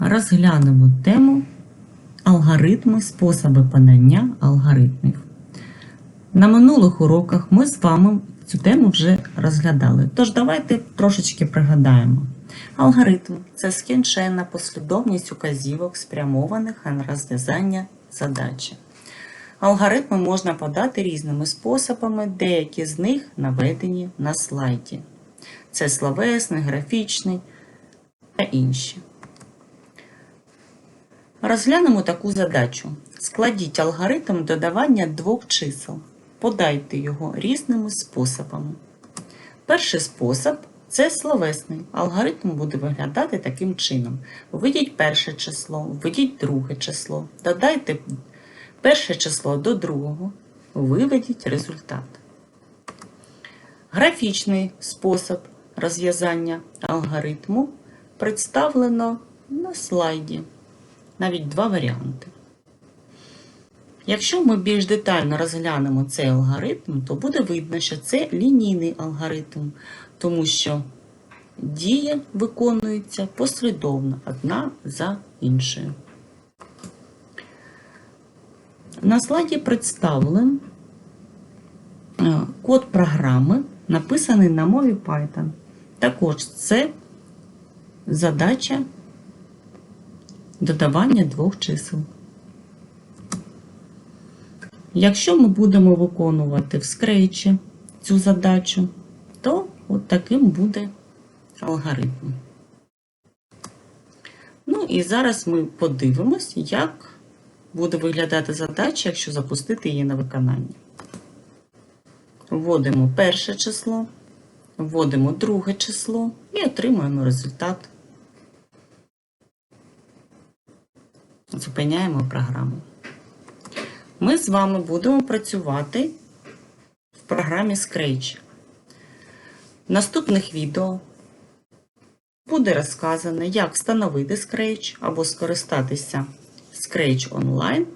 розглянемо тему алгоритми, способи подання алгоритмів. На минулих уроках ми з вами цю тему вже розглядали. Тож давайте трошечки пригадаємо. Алгоритм це скінченна послідовність указівок, спрямованих на розв'язання задачі. Алгоритми можна подати різними способами, деякі з них наведені на слайді. Це словесний, графічний та інші. Розглянемо таку задачу. Складіть алгоритм додавання двох чисел. Подайте його різними способами. Перший спосіб це словесний. Алгоритм буде виглядати таким чином. Введіть перше число, введіть друге число, додайте перше число до другого, виведіть результат. Графічний спосіб розв'язання алгоритму представлено на слайді. Навіть два варіанти. Якщо ми більш детально розглянемо цей алгоритм, то буде видно, що це лінійний алгоритм, тому що дії виконуються послідовно одна за іншою. На слайді представлений е, код програми, написаний на мові Python. Також це задача додавання двох чисел. Якщо ми будемо виконувати в Scratch цю задачу, то от таким буде алгоритм. Ну і зараз ми подивимось, як буде виглядати задача, якщо запустити її на виконання. Вводимо перше число, вводимо друге число і отримуємо результат. Зупиняємо програму. Ми з вами будемо працювати в програмі Scratch. В наступних відео буде розказано, як встановити Scratch або скористатися Scratch онлайн